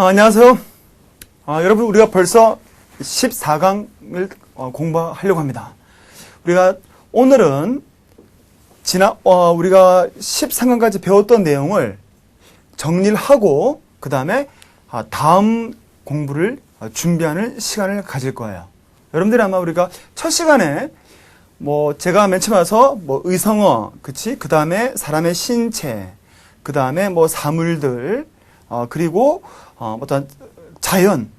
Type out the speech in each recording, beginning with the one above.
아, 안녕하세요. 아, 여러분, 우리가 벌써 14강을 어, 공부하려고 합니다. 우리가 오늘은 지난, 어, 우리가 13강까지 배웠던 내용을 정리를 하고, 그 다음에 아, 다음 공부를 어, 준비하는 시간을 가질 거예요. 여러분들이 아마 우리가 첫 시간에 뭐 제가 맨 처음 와서 뭐 의성어, 그치? 그 다음에 사람의 신체, 그 다음에 뭐 사물들, 어, 그리고 어, 어떤 자연,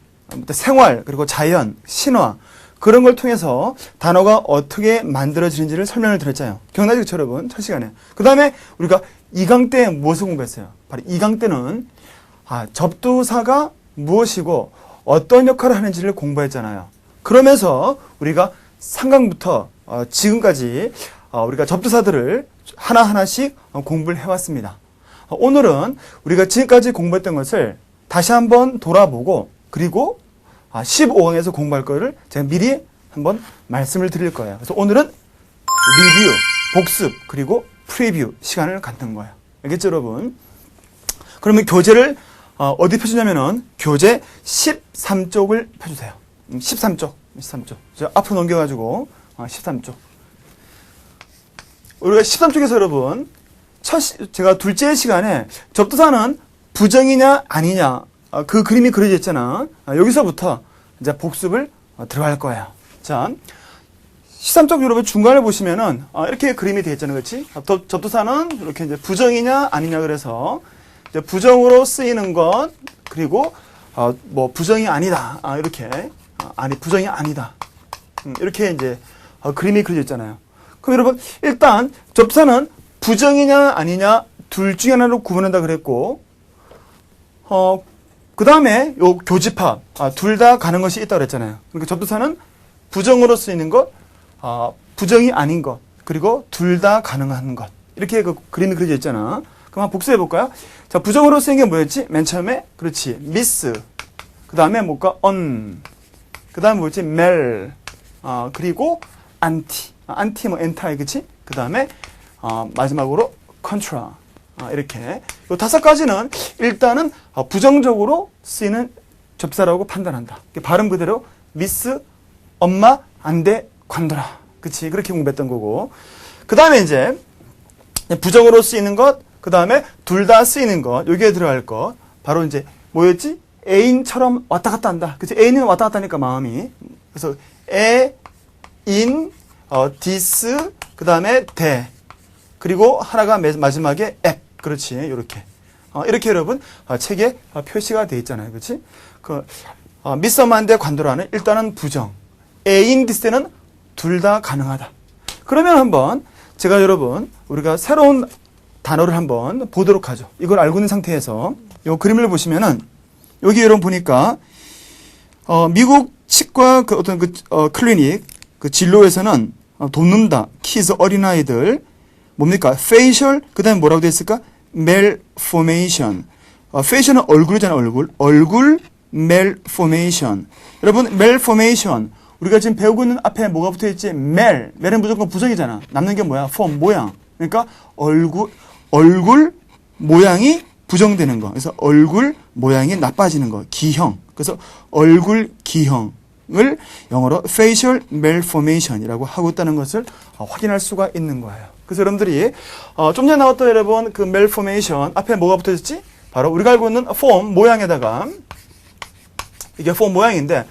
생활, 그리고 자연, 신화 그런 걸 통해서 단어가 어떻게 만들어지는지를 설명을 드렸잖아요. 기억나시죠, 여러분? 첫 시간에. 그 다음에 우리가 2강 때 무엇을 공부했어요? 바로 2강 때는 아, 접두사가 무엇이고 어떤 역할을 하는지를 공부했잖아요. 그러면서 우리가 3강부터 어, 지금까지 어, 우리가 접두사들을 하나하나씩 어, 공부를 해왔습니다. 어, 오늘은 우리가 지금까지 공부했던 것을 다시 한번 돌아보고 그리고 아, 15강에서 공부할 거를 제가 미리 한번 말씀을 드릴 거예요. 그래서 오늘은 리뷰, 복습, 그리고 프리뷰 시간을 갖는 거예요. 알겠죠, 여러분? 그러면 교재를 어, 디 펴주냐면은 교재 13쪽을 펴주세요. 음, 13쪽, 13쪽. 저 앞으로 넘겨가지고 어, 13쪽. 우리가 13쪽에서 여러분 첫 시- 제가 둘째 시간에 접두사는 부정이냐 아니냐 어, 그 그림이 그려져 있잖아. 아, 여기서부터 이제 복습을 어, 들어갈 거예요. 자, 13쪽 여러분 중간에 보시면은 어, 이렇게 그림이 되어 있잖아요. 그렇지? 접- 접두 사는 이렇게 이제 부정이냐 아니냐 그래서 부정으로 쓰이는 것 그리고 어, 뭐 부정이 아니다. 아, 이렇게 어, 아니 부정이 아니다. 음, 이렇게 이제 어, 그림이 그려져 있잖아요. 그럼 여러분 일단 접사는 부정이냐 아니냐 둘 중에 하나로 구분한다 그랬고 어, 그 다음에 요 교집합 아, 둘 다 가는 것이 있다 그랬잖아요. 그러니까 접두사는 부정으로 쓰이는 것, 아, 부정이 아닌 것, 그리고 둘 다 가능한 것 이렇게 그 그림이 그려져 있잖아. 그럼 한번 복수해 볼까요? 자, 부정으로 쓰인 게 뭐였지? 맨 처음에 그렇지 miss, 그 다음에 뭘까? on, 그 다음에 뭐였지? mel, 아, 그리고 anti, 아, anti 뭐 anti 그치? 그 다음에 어, 마지막으로 contra 아, 이렇게 이 다섯 가지는 일단은 어, 부정적으로 쓰이는 접사라고 판단한다. 이게 발음 그대로 미스 엄마 안 돼 관둬라. 그치 그렇게 공부했던 거고 그 다음에 이제 부정으로 쓰이는 것, 그 다음에 둘 다 쓰이는 것, 여기에 들어갈 것, 바로 이제 뭐였지? 애인처럼 왔다 갔다 한다. 그치? 애인은 왔다 갔다 하니까 마음이. 그래서 애, 인, 어, 디스, 그 다음에 대. 그리고 하나가 매- 마지막에 앱. 그렇지. 요렇게. 어, 이렇게 여러분, 어, 책에 어, 표시가 돼 있잖아요. 그치? 그, 어, 미썸한데 관도라는 일단은 부정. 애인 디스는 둘 다 가능하다. 그러면 한번 제가 여러분 우리가 새로운 단어를 한번 보도록 하죠. 이걸 알고 있는 상태에서 이 그림을 보시면은 여기 여러분 보니까 어, 미국 치과 그 어떤 그 어, 클리닉 그 진로에서는 어, 돕는다 키즈 어린아이들 뭡니까 facial 그다음에 뭐라고 돼 있을까 malformation. 어, facial은 얼굴이잖아 얼굴. 얼굴 malformation. 여러분 malformation. 우리가 지금 배우고 있는 앞에 뭐가 붙어 있지? mal. mal은 무조건 부정이잖아. 남는 게 뭐야? form 모양. 그러니까 얼굴 얼굴 모양이 부정되는 거. 그래서 얼굴 모양이 나빠지는 거. 기형. 그래서 얼굴 기형을 영어로 facial malformation이라고 하고 있다는 것을 어, 확인할 수가 있는 거예요. 그래서 여러분들이 어, 좀 전에 나왔던 여러분 그 malformation 앞에 뭐가 붙어 있지? 바로 우리가 알고 있는 form 모양에다가 이게 폼 모양인데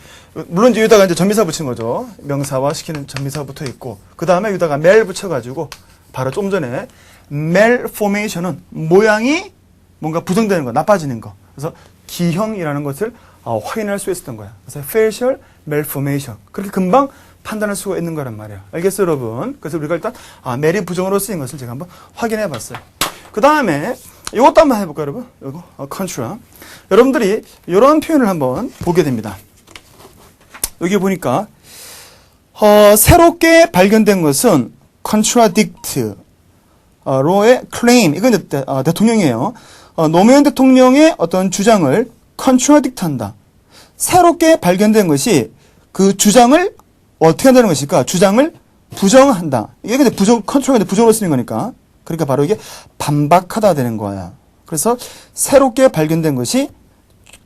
물론 이제 여기다가 이제 전미사 붙인 거죠. 명사와 시키는 전미사 붙어 있고 그 다음에 여기다가 멜 붙여가지고 바로 좀 전에 malformation은 모양이 뭔가 부정되는 거, 나빠지는 거. 그래서 기형이라는 것을 어, 확인할 수 있었던 거야. 그래서 facial malformation 그렇게 금방 판단할 수가 있는 거란 말이에요. 알겠어요, 여러분? 그래서 우리가 일단 아, 멜이 부정으로 쓰인 것을 제가 한번 확인해 봤어요. 그 다음에 이것도 한번 해볼까요, 여러분? 이거 어, contra. 여러분들이 이런 표현을 한번 보게 됩니다. 여기 보니까 어, 새롭게 발견된 것은 contradict 어, 로의 claim 이건 대, 어, 대통령이에요. 어, 노무현 대통령의 어떤 주장을 contradict 한다. 새롭게 발견된 것이 그 주장을 어떻게 한다는 것일까? 주장을 부정한다. 이게 근데 부정 컨트롤인데 부정으로 쓰는 거니까. 그러니까 바로 이게 반박하다 되는 거야. 그래서 새롭게 발견된 것이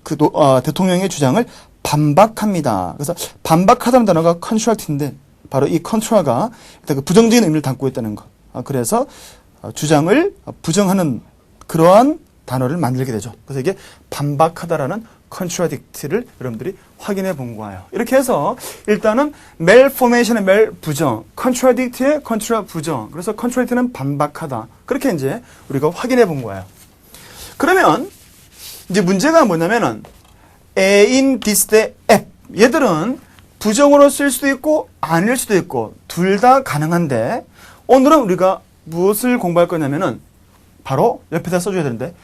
그 노- 어, 대통령의 주장을 반박합니다. 그래서 반박하다는 단어가 컨트럴트인데 바로 이 컨트럴가 일단 그 부정적인 의미를 담고 있다는 것. 아, 그래서 어, 주장을 부정하는 그러한 단어를 만들게 되죠. 그래서 이게 반박하다라는 contradict를 여러분들이 확인해 본 거예요. 이렇게 해서 일단은 malformation의 mal 부정, contradict의 contra 부정. 그래서 contradict는 반박하다. 그렇게 이제 우리가 확인해 본 거예요. 그러면 이제 문제가 뭐냐면은 a인 this 대 app 얘들은 부정으로 쓸 수도 있고 아닐 수도 있고 둘 다 가능한데 오늘은 우리가 무엇을 공부할 거냐면은 바로 옆에다 써줘야 되는데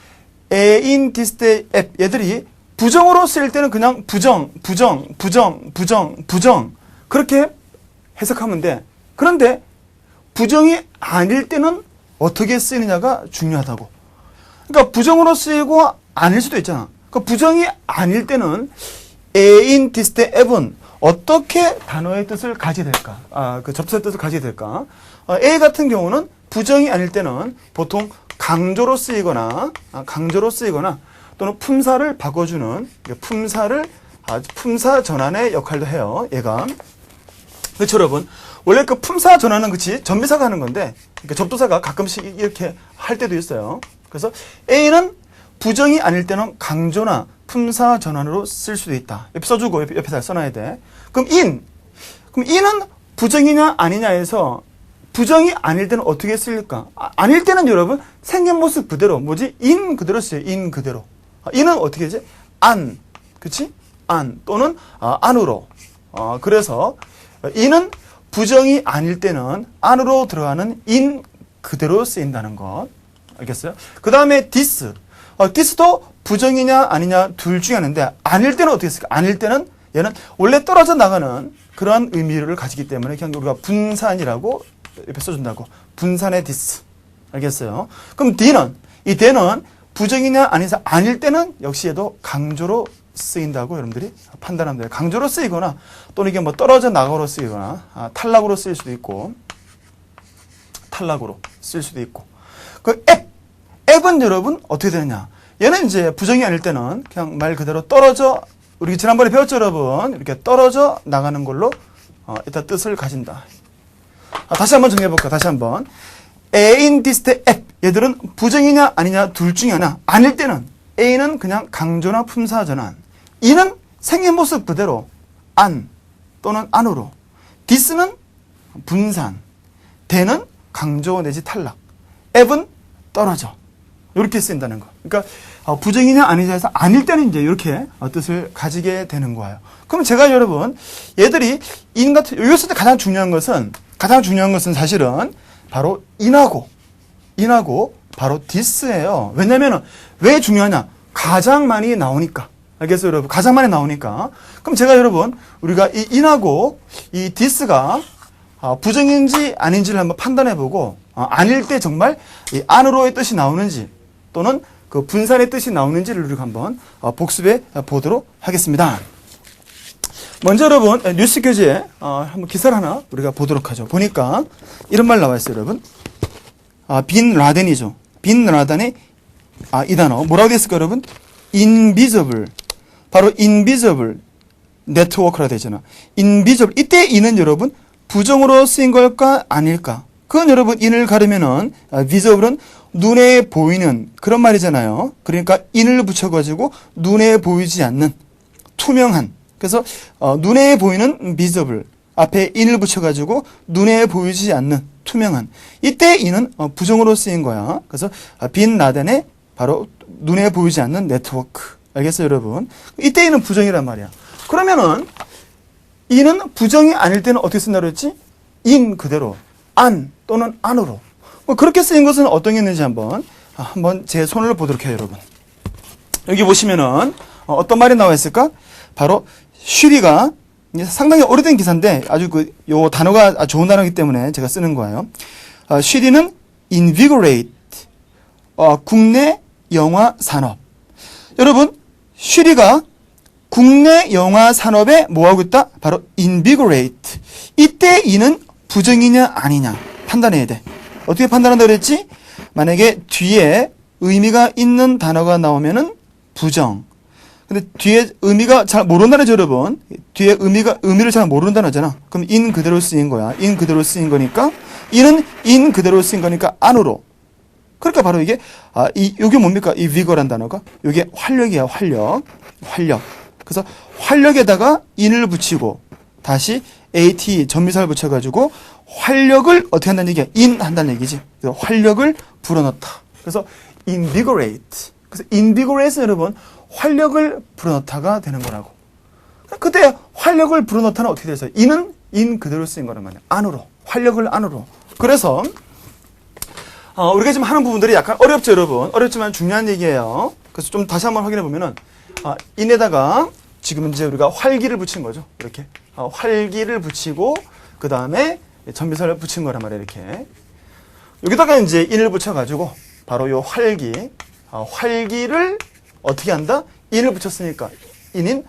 this 대 app 얘들이 부정으로 쓰일 때는 그냥 부정, 부정, 부정, 부정, 부정 그렇게 해석하면 돼. 그런데 부정이 아닐 때는 어떻게 쓰이느냐가 중요하다고. 그러니까 부정으로 쓰이고 아닐 수도 있잖아. 그러니까 부정이 아닐 때는 this 대 app은 어떻게 단어의 뜻을 가지게 될까? 아, 그 접수의 뜻을 가지게 될까? 어, A 같은 경우는 부정이 아닐 때는 보통 강조로 쓰이거나 아, 강조로 쓰이거나 또는 품사를 바꿔주는 그 품사를 아, 품사 전환의 역할도 해요. 얘가 그렇죠, 여러분. 원래 그 품사 전환은 그치 전미사가 하는 건데 그러니까 접두사가 가끔씩 이렇게 할 때도 있어요. 그래서 A는 부정이 아닐 때는 강조나 품사 전환으로 쓸 수도 있다. 옆에 써주고 옆에, 옆에 다 써놔야 돼. 그럼 in. 그럼 in은 부정이냐 아니냐에서 부정이 아닐 때는 어떻게 쓸까? 아, 아닐 때는 여러분 생긴 모습 그대로 뭐지? in 그대로 써요. in 그대로. 아, in은 어떻게 하지? 안. 그치? 안 또는 아, 안으로. 어, 그래서 in은 부정이 아닐 때는 안으로 들어가는 in 그대로 쓰인다는 것. 알겠어요? 그 다음에 this. 어, this도 부정이냐 아니냐 둘 중에 하나인데 아닐 때는 어떻게 쓸까? 아닐 때는 얘는 원래 떨어져 나가는 그런 의미를 가지기 때문에 그냥 우리가 분산이라고 옆에 써준다고. 분산의 this. 알겠어요? 그럼 D는, 이 D는 부정이냐 아니냐 아닐 때는 역시 얘도 강조로 쓰인다고 여러분들이 판단하면 돼요. 강조로 쓰이거나 또는 이게 뭐 떨어져 나가로 쓰이거나 아, 탈락으로 쓰일 수도 있고 탈락으로 쓸 수도 있고 그 앱, 앱은 여러분 어떻게 되느냐? 얘는 이제 부정이 아닐 때는 그냥 말 그대로 떨어져 우리 지난번에 배웠죠 여러분 이렇게 떨어져 나가는 걸로 어, 일단 뜻을 가진다. 아, 다시 한번 정리해볼까? 다시 한번. A인 디스트 앱. 얘들은 부정이냐 아니냐 둘 중에 하나. 아닐 때는 A는 그냥 강조나 품사 전환. 이는 생긴 모습 그대로 안 또는 안으로. 디스는 분산. 대는 강조 내지 탈락. 앱은 떨어져. 이렇게 쓰인다는 거. 그러니까 어, 부정이냐 아니냐에서 아닐 때는 이제 이렇게 어, 뜻을 가지게 되는 거예요. 그럼 제가 여러분 얘들이 인 같은 여기서 때 가장 중요한 것은 가장 중요한 것은 사실은 바로 인하고 인하고 바로 디스예요. 왜냐면은 왜 중요하냐? 가장 많이 나오니까. 알겠어요, 여러분? 가장 많이 나오니까. 그럼 제가 여러분 우리가 이 인하고 이 디스가 어, 부정인지 아닌지를 한번 판단해 보고 어, 아닐 때 정말 이 안으로의 뜻이 나오는지 또는 그 분산의 뜻이 나오는지를 우리가 한번 어, 복습해 보도록 하겠습니다. 먼저 여러분 뉴스 교재에 어, 한번 기사를 하나 우리가 보도록 하죠. 보니까 이런 말 나와 있어요, 여러분. 아, 빈 라덴이죠. 빈 라덴의 아, 이 단어 뭐라고 됐을까, 여러분? invisible. 바로 invisible 네트워크라 되잖아. invisible. 이때 이는 여러분 부정으로 쓰인 걸까 아닐까? 그건 여러분 인을 가르면은 아, visible은 눈에 보이는 그런 말이잖아요. 그러니까 인을 붙여가지고 눈에 보이지 않는 투명한. 그래서 어, 눈에 보이는 visible 앞에 인을 붙여가지고 눈에 보이지 않는 투명한. 이때 인은 어, 부정으로 쓰인 거야. 그래서 아, 빈 라덴의 바로 눈에 보이지 않는 네트워크. 알겠어요, 여러분? 이때 인은 부정이란 말이야. 그러면은 이는 부정이 아닐 때는 어떻게 쓴다고 했지? 인 그대로 안 또는 안으로 뭐 그렇게 쓰인 것은 어떤 게 있는지 한번 아, 한번 제 손을 보도록 해요 여러분 여기 보시면은 어, 어떤 말이 나와 있을까? 바로 쉬리가 상당히 오래된 기사인데 아주 그 요 단어가 아주 좋은 단어이기 때문에 제가 쓰는 거예요 어, 쉬리는 invigorate 어, 국내 영화 산업 여러분 쉬리가 국내 영화 산업에 뭐하고 있다? 바로 invigorate. 이때 이는 부정이냐 아니냐 판단해야 돼. 어떻게 판단한다 그랬지? 만약에 뒤에 의미가 있는 단어가 나오면은 부정. 근데 뒤에 의미가 잘 모른다는 죠 여러분. 뒤에 의미가 의미를 잘 모른다는 거잖아. 그럼 인 그대로 쓰인 거야. 인 그대로 쓰인 거니까 인은 인 그대로 쓰인 거니까 안으로. 그러니까 바로 이게 아, 이 요게 뭡니까? 이 위거란 단어가 요게 활력이야, 활력. 활력. 그래서 활력에다가 인을 붙이고 다시 at 전미사를 붙여 가지고 활력을 어떻게 한다는 얘기야? 인 한다는 얘기지. 그래서 활력을 불어넣다. 그래서 invigorate. 그래서 invigorate 여러분 활력을 불어넣다가 되는 거라고. 그때 활력을 불어넣다는 어떻게 돼서 인은 인 그대로 쓰인 거란 말이야. 안으로. 활력을 안으로. 그래서 어, 우리가 지금 하는 부분들이 약간 어렵죠, 여러분. 어렵지만 중요한 얘기예요. 그래서 좀 다시 한번 확인해 보면은 아, 인에다가 지금 이제 우리가 활기를 붙인 거죠. 이렇게 어, 활기를 붙이고 그 다음에 전비사를 붙인 거란 말이에요. 이렇게 여기다가 이제 인을 붙여가지고 바로 요 활기, 어, 활기를 어떻게 한다? 인을 붙였으니까 인인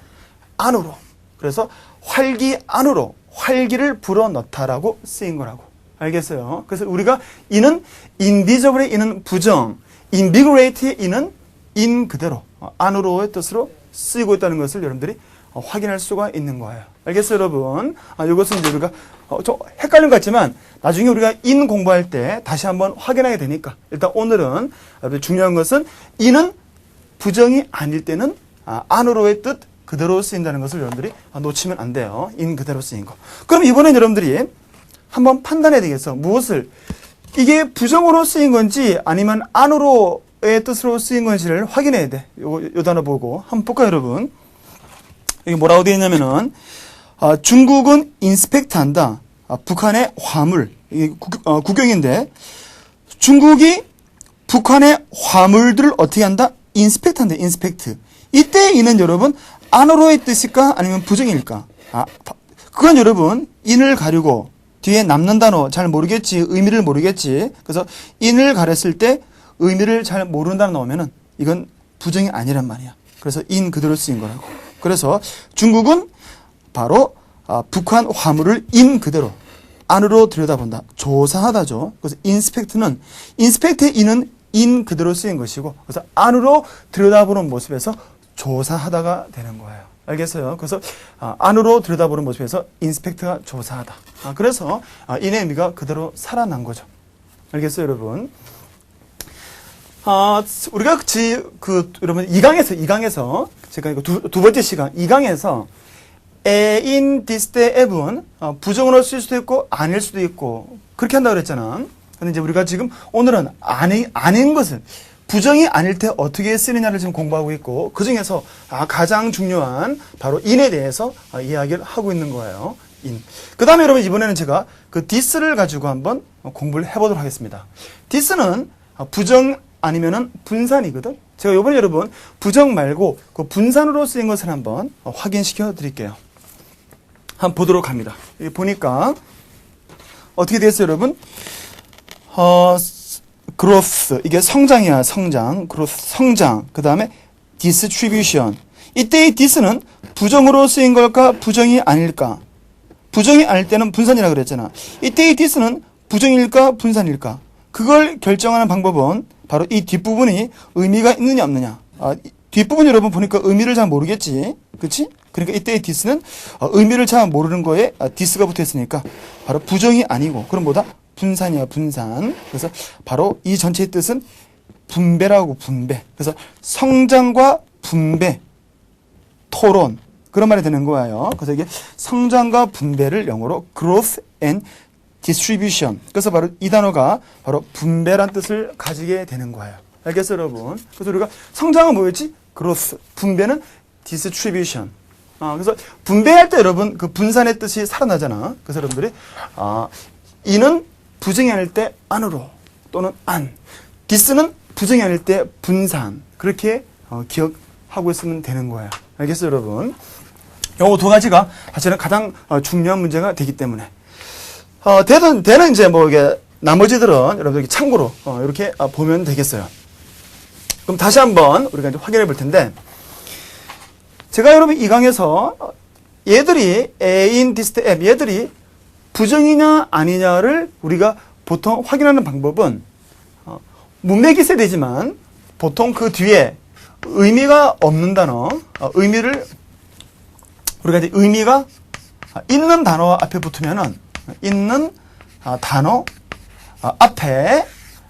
안으로. 그래서 활기 안으로 활기를 불어넣다라고 쓰인 거라고. 알겠어요? 그래서 우리가 인은 인비저블의 인은 부정, 인비그레이트의 인은 인 그대로 어, 안으로의 뜻으로 쓰이고 있다는 것을 여러분들이 어, 확인할 수가 있는 거예요. 알겠어요, 여러분? 아, 이것은 이제 우리가 어, 좀 헷갈린 것 같지만 나중에 우리가 인 공부할 때 다시 한번 확인하게 되니까 일단 오늘은 중요한 것은 인은 부정이 아닐 때는 아, 안으로의 뜻 그대로 쓰인다는 것을 여러분들이 아, 놓치면 안 돼요. 인 그대로 쓰인 거. 그럼 이번엔 여러분들이 한번 판단해야 되겠어. 무엇을 이게 부정으로 쓰인 건지 아니면 안으로의 뜻으로 쓰인 건지를 확인해야 돼. 요, 요 단어 보고 한번 볼까요, 여러분? 여기 뭐라고 되어 있냐면은 아, 중국은 인스펙트 한다. 아, 북한의 화물 이게 국, 어, 국경인데 중국이 북한의 화물들을 어떻게 한다? 인스펙트 한다. 인스펙트. 이때 이는 여러분 안으로의 뜻일까 아니면 부정일까? 아, 바- 그건 여러분 인을 가리고 뒤에 남는 단어 잘 모르겠지 의미를 모르겠지 그래서 인을 가렸을 때 의미를 잘 모르는 단어 나오면은 이건 부정이 아니란 말이야 그래서 인 그대로 쓰인 거라고 그래서 중국은 바로 아, 북한 화물을 인 그대로 안으로 들여다본다 조사하다죠 그래서 인스펙트는 인스펙트의 인은 인 그대로 쓰인 것이고 그래서 안으로 들여다보는 모습에서 조사하다가 되는 거예요. 알겠어요? 그래서 아, 안으로 들여다보는 모습에서 인스펙트가 조사하다. 아, 그래서 아, 인의 의미가 그대로 살아난 거죠. 알겠어요, 여러분? 아, 우리가 지, 그, 여러분, 2강에서, 2강에서, 제가 이거 두, 두 번째 시간, 2강에서, 에인 디스테 앱은 어, 부정으로 쓸 수도 있고, 아닐 수도 있고, 그렇게 한다고 그랬잖아. 근데 이제 우리가 지금 오늘은 아니, 아닌 것을, 부정이 아닐 때 어떻게 쓰느냐를 지금 공부하고 있고, 그 중에서 아, 가장 중요한 바로 인에 대해서 아, 이야기를 하고 있는 거예요. 인. 그 다음에 여러분 이번에는 제가 그 디스를 가지고 한번 공부를 해보도록 하겠습니다. 디스는 아, 부정 아니면은 분산이거든. 제가 이번에 여러분 부정 말고 그 분산으로 쓰인 것을 한번 어, 확인시켜 드릴게요. 한번 보도록 합니다. 보니까 어떻게 됐어요, 여러분? 어, growth 이게 성장이야, 성장. growth 성장. 그 다음에 distribution. 이때의 dis는 부정으로 쓰인 걸까, 부정이 아닐까? 부정이 아닐 때는 분산이라 그랬잖아. 이때의 dis는 부정일까, 분산일까? 그걸 결정하는 방법은 바로 이 뒷부분이 의미가 있느냐 없느냐. 아, 이 뒷부분 여러분 보니까 의미를 잘 모르겠지. 그치? 그러니까 이때의 디스는 어, 의미를 잘 모르는 거에 아, 디스가 붙어 있으니까 바로 부정이 아니고 그럼 뭐다? 분산이야, 분산. 그래서 바로 이 전체의 뜻은 분배라고 분배. 그래서 성장과 분배, 토론. 그런 말이 되는 거예요. 그래서 이게 성장과 분배를 영어로 growth and distribution. 그래서 바로 이 단어가 바로 분배란 뜻을 가지게 되는 거예요. 알겠어요, 여러분? 그래서 우리가 성장은 뭐였지? growth. 분배는 distribution. 아, 그래서 분배할 때 여러분 그 분산의 뜻이 살아나잖아. 그래서 여러분들이 아, 이는 부정이 아닐 때 안으로 또는 안. 디스는 부정이 아닐 때 분산. 그렇게 어, 기억하고 있으면 되는 거예요. 알겠어요, 여러분? 요 두 가지가 사실은 가장 어, 중요한 문제가 되기 때문에. 어, 대는, 대는 이제 뭐 이게 나머지들은 여러분들 참고로 어, 이렇게 어, 보면 되겠어요. 그럼 다시 한번 우리가 이제 확인해 볼 텐데, 제가 여러분 이 강에서 얘들이 애인 디스트 앱 얘들이 부정이냐 아니냐를 우리가 보통 확인하는 방법은 어, 문맥이 있어야 되지만 보통 그 뒤에 의미가 없는 단어, 어, 의미를 우리가 이제 의미가 있는 단어 앞에 붙으면은 있는 아, 단어 아, 앞에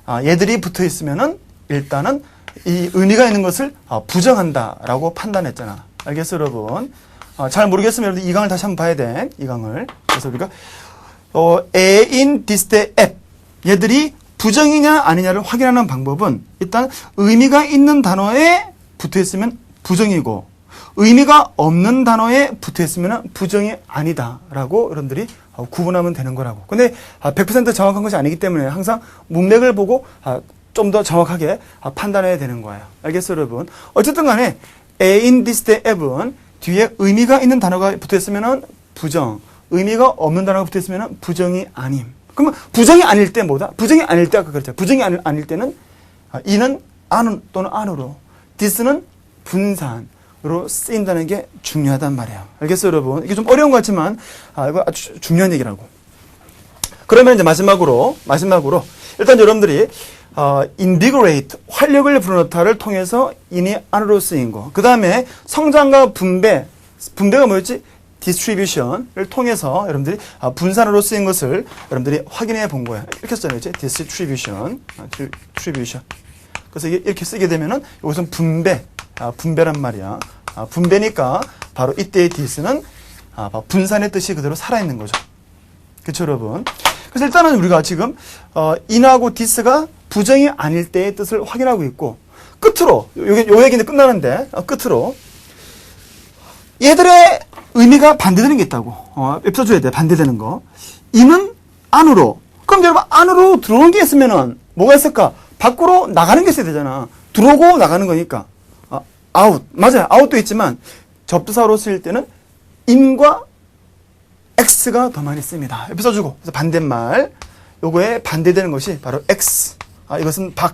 아, 얘들이 붙어 있으면은 일단은 이 의미가 있는 것을 아, 부정한다라고 판단했잖아. 알겠어, 여러분? 아, 잘 모르겠으면 여러분 이 강을 다시 한번 봐야 돼. 이 강을. 그래서 우리가 어, this day app 얘들이 부정이냐 아니냐를 확인하는 방법은 일단 의미가 있는 단어에 붙어 있으면 부정이고 의미가 없는 단어에 붙어 있으면 부정이 아니다라고 여러분들이 어, 구분하면 되는 거라고. 근데 아, 100% 정확한 것이 아니기 때문에 항상 문맥을 보고 아, 좀더 정확하게 아, 판단해야 되는 거예요. 알겠어요, 여러분? 어쨌든 간에 this day app은 뒤에 의미가 있는 단어가 붙어 있으면 부정, 의미가 없는 단어가 붙어 있으면 부정이 아님. 그러면 부정이 아닐 때 뭐다? 부정이 아닐 때 아까 그랬죠. 부정이 아닐, 아닐 때는 아, 이는 안 또는 안으로, this는 분산으로 쓰인다는 게 중요하단 말이에요. 알겠어요, 여러분? 이게 좀 어려운 것 같지만 아, 이거 아주 중요한 얘기라고. 그러면 이제 마지막으로 마지막으로 일단 여러분들이 어, invigorate 활력을 불어넣다를 통해서 인이 안으로 쓰인 거. 그 다음에 성장과 분배 분배가 뭐였지? Distribution을 통해서 여러분들이 아, 분산으로 쓰인 것을 여러분들이 확인해 본 거예요. 이렇게 썼잖아요, 이제 distribution, 아, distribution. 그래서 이렇게 쓰게 되면은 이것은 분배, 아, 분배란 말이야. 아, 분배니까 바로 이때의 바로 분산의 뜻이 그대로 살아있는 거죠. 그렇죠, 여러분? 그래서 일단은 우리가 지금 어, 인하고 디스가 부정이 아닐 때의 뜻을 확인하고 있고 끝으로 요, 요 얘기는 끝나는데 어, 끝으로 얘들의 의미가 반대되는 게 있다고. 어, 써줘야 돼 반대되는 거. 이는 안으로. 그럼 여러분 안으로 들어오는 게 있으면은 뭐가 있을까? 밖으로 나가는 게 있어야 되잖아. 들어오고 나가는 거니까. 어, 아웃. 맞아요. 아웃도 있지만 접두사로 쓰일 때는 인과 x가 더 많이 씁니다. 옆에 써주고. 그래서 반대말. 요거에 반대되는 것이 바로 x. 아, 이것은 밖.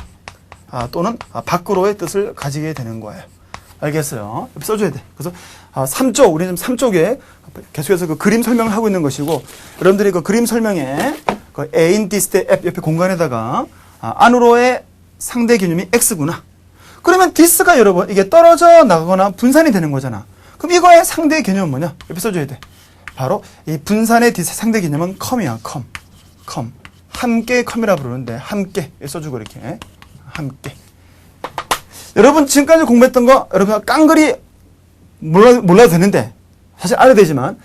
아, 또는 아, 밖으로의 뜻을 가지게 되는 거예요. 알겠어요? 옆에 써줘야 돼. 그래서 아, 3쪽 우리는 3쪽에 계속해서 그 그림 설명을 하고 있는 것이고 여러분들이 그 그림 설명에 그 애인 디스테 앱 옆에 공간에다가 아, 안으로의 상대 개념이 x구나. 그러면 디스가 여러분 이게 떨어져 나가거나 분산이 되는 거잖아. 그럼 이거의 상대 개념은 뭐냐? 옆에 써줘야 돼. 바로 이 분산의 디스 상대 개념은 컴이야, 컴. 컴. 함께 컴이라 부르는데 함께 써주고 이렇게 함께. 여러분 지금까지 공부했던 거 여러분 깡그리 몰라 몰라도 되는데 사실 알아야 되지만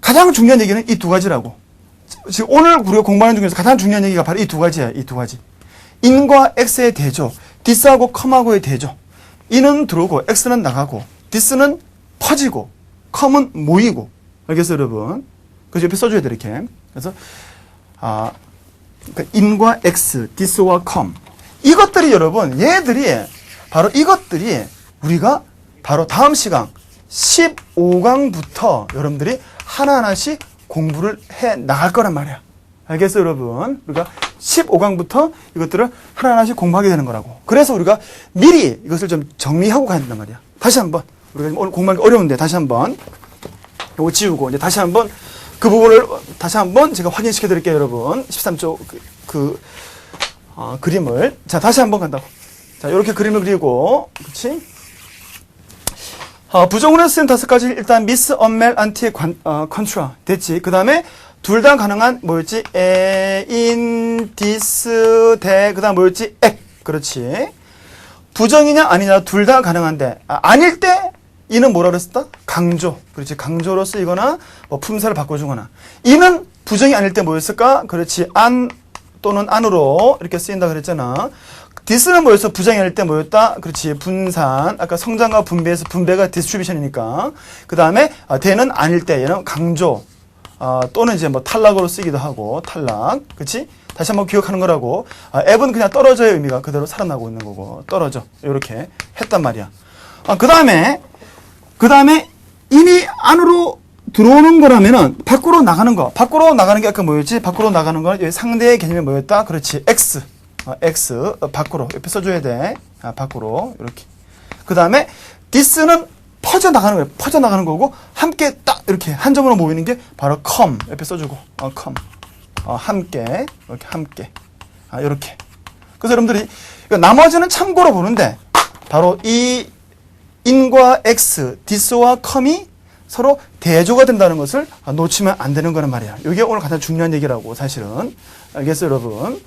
가장 중요한 얘기는 이 두 가지라고. 지금 오늘 우리가 공부하는 중에서 가장 중요한 얘기가 바로 이 두 가지야. 이 두 가지. 인과 x의 대조, 디스하고 컴하고의 대조. 인은 들어오고 x는 나가고 디스는 퍼지고 컴은 모이고 알겠어요, 여러분? 그래서 옆에 써줘야 돼, 이렇게. 그래서, 아, 그러니까 인과 x, this와 com. 이것들이 여러분, 얘들이, 바로 이것들이 우리가 바로 다음 시간 15강부터 여러분들이 하나하나씩 공부를 해 나갈 거란 말이야. 알겠어요, 여러분? 우리가 15강부터 이것들을 하나하나씩 공부하게 되는 거라고. 그래서 우리가 미리 이것을 좀 정리하고 가야 된단 말이야. 다시 한 번. 우리가 오늘 공부하기 어려운데 다시 한 번. 요거 지우고 이제 다시 한번 그 부분을 다시 한번 제가 확인시켜 드릴게요, 여러분. 13조 그, 그 어, 그림을 자 다시 한번 간다고. 자 이렇게 그림을 그리고 그렇지? 어, 부정으로 쓰인 다섯 가지 일단 미스, 언멜, 안티, 관, 어, 컨트라 됐지. 그 다음에 둘 다 가능한 뭐였지? 에, 인, 디스, 대, 그 다음 뭐였지? 액. 그렇지. 부정이냐 아니냐 둘 다 가능한데 아, 아닐 때 이는 뭐라 그랬었다? 강조. 그렇지. 강조로 쓰이거나 뭐 품사를 바꿔주거나. 이는 부정이 아닐 때 뭐였을까? 그렇지. 안 또는 안으로 이렇게 쓰인다 그랬잖아. 디스는 뭐였어? 부정이 아닐 때 뭐였다? 그렇지. 분산. 아까 성장과 분배에서 분배가 디스트리뷰션이니까. 그 다음에 아, 대는 아닐 때 얘는 강조. 아, 또는 이제 뭐 탈락으로 쓰기도 하고 탈락. 그렇지? 다시 한번 기억하는 거라고. 아, 앱은 그냥 떨어져의 의미가 그대로 살아나고 있는 거고. 떨어져. 이렇게 했단 말이야. 아, 그 다음에 그 다음에 이미 안으로 들어오는 거라면은 밖으로 나가는 거. 밖으로 나가는 게 아까 뭐였지? 밖으로 나가는 거는 상대의 개념이 뭐였다? 그렇지. X. 어, X. 어, 밖으로. 옆에 써줘야 돼. 아, 밖으로. 이렇게. 그 다음에 this는 퍼져 나가는 거예요. 퍼져 나가는 거고 함께 딱 이렇게 한 점으로 모이는 게 바로 come. 옆에 써주고. 어, come. 어, 함께. 이렇게 함께. 아, 이렇게. 그래서 여러분들이 나머지는 참고로 보는데 바로 이 in과 x, this와 com이 서로 대조가 된다는 것을 놓치면 안 되는 거란 말이야. 이게 오늘 가장 중요한 얘기라고 사실은. 알겠어요, 여러분?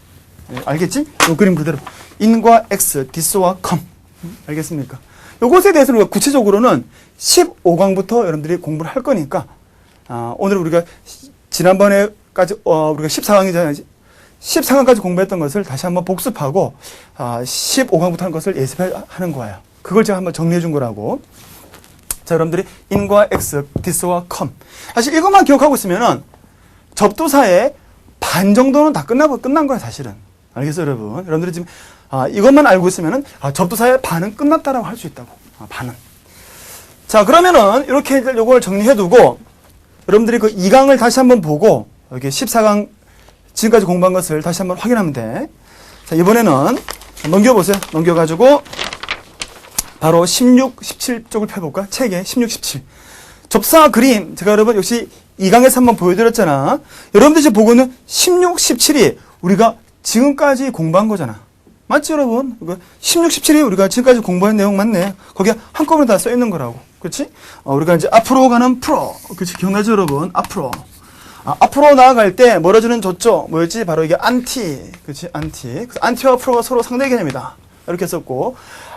예, 알겠지? 요 그림 그대로. in과 x, this와 com. 음, 알겠습니까? 요것에 대해서는 우리가 구체적으로는 15강부터 여러분들이 공부를 할 거니까, 아, 오늘 우리가 시- 지난번에까지, 어, 우리가 14강이잖아요. 14강까지 공부했던 것을 다시 한번 복습하고, 아, 15강부터 하는 것을 예습하는 거예요. 그걸 제가 한번 정리해 준 거라고. 자, 여러분들이 in과 x, this와 com. 사실 이것만 기억하고 있으면은 접두사의 반 정도는 다 끝나, 끝난 거야, 사실은. 알겠어요, 여러분? 여러분들이 지금, 아, 이것만 알고 있으면은, 아, 접두사의 반은 끝났다라고 할 수 있다고. 아, 반은. 자, 그러면은, 이렇게 요걸 정리해 두고, 여러분들이 그 2강을 다시 한번 보고, 여기 14강, 지금까지 공부한 것을 다시 한번 확인하면 돼. 자, 이번에는 넘겨보세요. 넘겨가지고, 바로 16, 17쪽을 펴볼까? 책에 16, 17. 접사 그림. 제가 여러분 역시 2강에서 한번 보여드렸잖아. 여러분들 지금 보고 있는 16, 17이 우리가 지금까지 공부한 거잖아. 맞지, 여러분? 이거 16, 17이 우리가 지금까지 공부한 내용 맞네. 거기에 한꺼번에 다 써있는 거라고. 그렇지? 어, 우리가 이제 앞으로 가는 프로. 그렇지? 기억나죠, 여러분? 앞으로. 아, 앞으로 나아갈 때 멀어지는 저쪽. 뭐였지? 바로 이게 안티. 그렇지? 안티. 안티와 프로가 서로 상대 개념이다. 이렇게 썼고.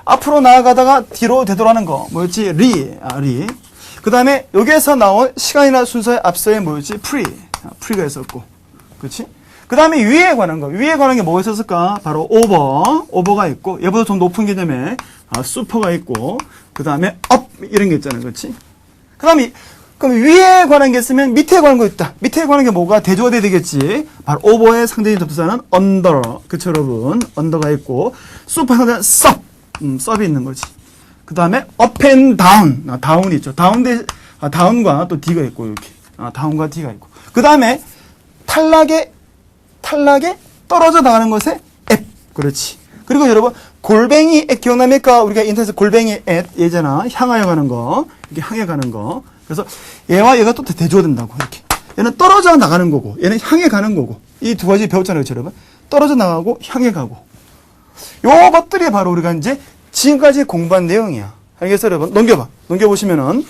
앞으로 나아가다가 뒤로 되돌아가는 거. 뭐였지? 리. 아, 리. 그 다음에 여기에서 나온 시간이나 순서의 앞서에 뭐였지? 프리. 아, 프리가 있었고. 그렇지? 그 다음에 위에 관한 거. 위에 관한 게 뭐가 있었을까? 바로 오버. 오버가 있고, 얘보다 좀 높은 개념에 아, 슈퍼가 있고, 그 다음에 업. 이런 게 있잖아요. 그렇지? 그 다음에, 그럼 위에 관한 게 있으면 밑에 관한 거 있다. 밑에 관한 게 뭐가 대조가 돼야 되겠지. 바로 오버의 상대적인 접수사는 언더. 그쵸, 여러분? 언더가 있고, 슈퍼 상대는 섭. 음, 섭이 있는 거지. 그 다음에 업앤 다운. 아, 다운이 있죠. 다운 대, 아, 다운과 또 D가 있고, 이렇게. 아, 다운과 D가 있고. 그 다음에 탈락의, 탈락에 떨어져 나가는 것에 앱. 그렇지. 그리고 여러분, 골뱅이 앱 기억납니까? 우리가 인터넷에 골뱅이 앱 예잖아. 향하여 가는 거. 이렇게 향해 가는 거. 그래서 얘와 얘가 또 대조가 된다고. 이렇게. 얘는 떨어져 나가는 거고, 얘는 향해 가는 거고. 이 두 가지 배웠잖아요, 그렇죠, 여러분? 떨어져 나가고, 향해 가고. 요 것들이 바로 우리가 이제 지금까지 공부한 내용이야. 알겠어요, 여러분? 넘겨봐. 넘겨보시면은,